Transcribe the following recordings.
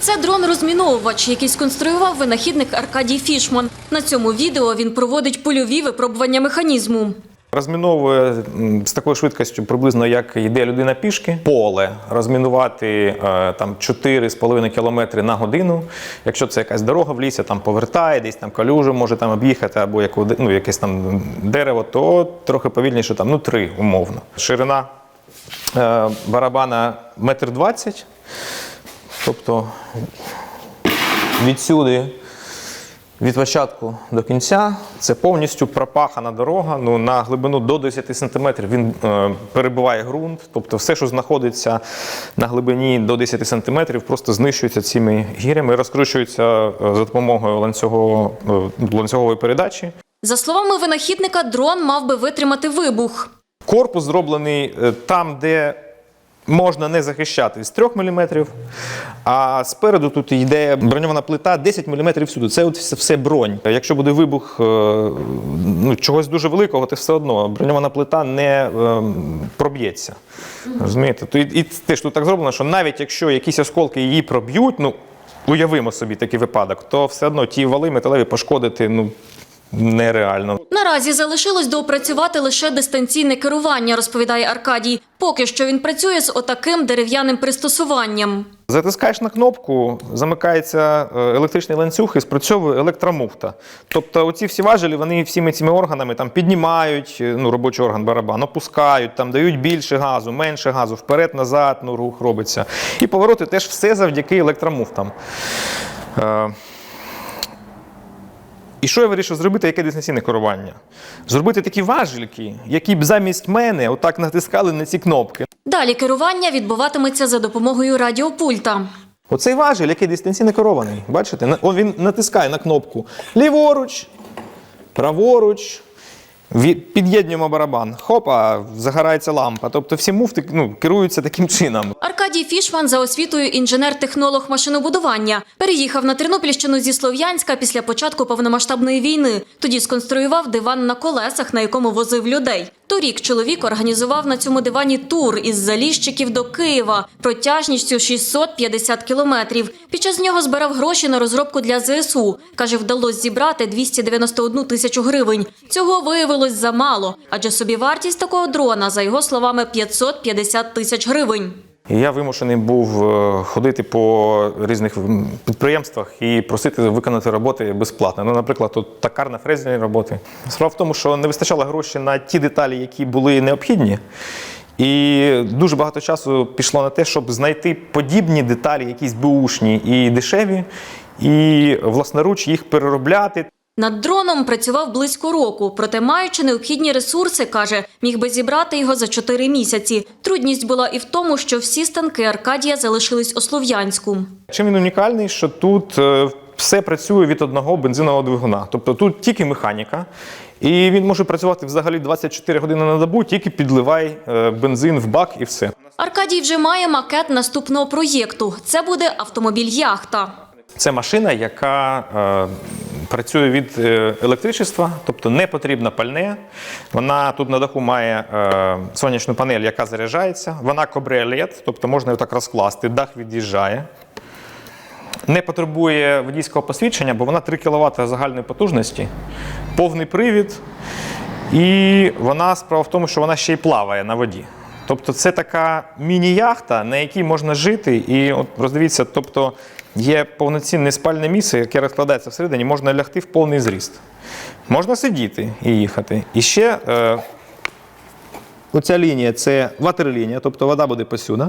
Це дрон-розміновувач, який сконструював винахідник Аркадій Фішман. На цьому відео він проводить польові випробування механізму. Розміновує з такою швидкістю, приблизно як йде людина пішки, поле розмінувати е, там 4,5 км на годину. Якщо це якась дорога в лісі, там повертає, десь там калюжу може там об'їхати, або яку, ну, якесь там дерево, то трохи повільніше, там, ну 3 умовно. Ширина е, барабана метр двадцять. Тобто відсюди від початку до кінця це повністю пропахана дорога. Ну, на глибину до 10 см він е, перебиває ґрунт. Тобто все, що знаходиться на глибині до 10 см, просто знищується цими гірями і розкручується е, за допомогою ланцюгового, е, ланцюгової передачі. За словами винахідника, дрон мав би витримати вибух. Корпус зроблений е, там, де можна не захищати з 3 мм, а спереду тут йде броньована плита 10 мм всюди. Це от все- бронь. Якщо буде вибух е, ну, чогось дуже великого, то все одно броньована плита не е, проб'ється. Розумієте? І, і теж тут так зроблено, що навіть якщо якісь осколки її проб'ють, ну уявимо собі такий випадок, то все одно ті вали металеві пошкодити ну, нереально. Наразі залишилось доопрацювати лише дистанційне керування, розповідає Аркадій. Поки що він працює з отаким дерев'яним пристосуванням. Затискаєш на кнопку, замикається е, електричний ланцюг і спрацьовує електромуфта. Тобто оці всі важелі, вони всіми цими органами там піднімають е, ну, робочий орган барабан, опускають, там дають більше газу, менше газу, вперед, назад, ну, рух робиться. І повороти теж все завдяки електромуфтам. І що я вирішив зробити, яке дистанційне керування? Зробити такі важельки, які б замість мене отак натискали на ці кнопки. Далі керування відбуватиметься за допомогою радіопульта. Оцей важіль, який дистанційно керований, бачите? Він натискає на кнопку ліворуч, праворуч. Під'єднуємо барабан. Хопа, загорається лампа. Тобто всі муфти ну, керуються таким чином. Аркадій Фішман за освітою інженер-технолог машинобудування. Переїхав на Тернопільщину зі Слов'янська після початку повномасштабної війни. Тоді сконструював диван на колесах, на якому возив людей. Торік чоловік організував на цьому дивані тур із Заліщиків до Києва протяжністю 650 кілометрів. Під час нього збирав гроші на розробку для ЗСУ. Каже, вдалося зібрати 291 тисячу гривень. Цього виявилось замало, адже собівартість такого дрона, за його словами, 550 тисяч гривень. Я вимушений був е, ходити по різних підприємствах і просити виконати роботи безплатно. Ну, наприклад, тут токарно фрезерні роботи. Справа в тому, що не вистачало грошей на ті деталі, які були необхідні. І дуже багато часу пішло на те, щоб знайти подібні деталі, якісь беушні і дешеві, і власноруч їх переробляти. Над дроном працював близько року, проте маючи необхідні ресурси, каже, міг би зібрати його за чотири місяці. Трудність була і в тому, що всі станки Аркадія залишились у Слов'янську. Чим він унікальний, що тут е, все працює від одного бензинового двигуна. Тобто тут тільки механіка, і він може працювати взагалі 24 години на добу, тільки підливай е, бензин в бак і все. Аркадій вже має макет наступного проєкту. Це буде автомобіль Яхта. Це машина, яка е, працює від е, електричества, тобто не потрібно пальне. Вона тут на даху має е, сонячну панель, яка заряджається. Вона кобре LED, тобто можна її так розкласти, дах від'їжджає. Не потребує водійського посвідчення, бо вона 3 кВт загальної потужності, повний привід. І вона справа в тому, що вона ще й плаває на воді. Тобто це така міні-яхта, на якій можна жити. І от роздивіться, тобто є повноцінне спальне місце, яке розкладається всередині, можна лягти в повний зріст. Можна сидіти і їхати. І ще е, Оця лінія це ватерлінія, тобто вода буде посюди.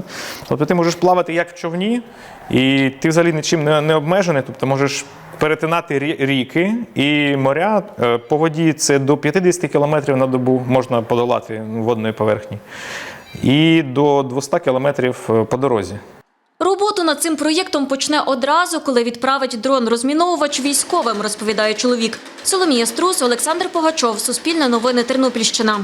Тобто ти можеш плавати як в човні, і ти взагалі нічим не, не обмежений. Тобто можеш перетинати ріки і моря. Е, По воді це до 50 км на добу можна подолати водної поверхні. І до 200 кілометрів по дорозі. Роботу над цим проєктом почне одразу, коли відправить дрон-розміновувач військовим, розповідає чоловік. Соломія Струс, Олександр Погачов, Суспільне новини Тернопільщина.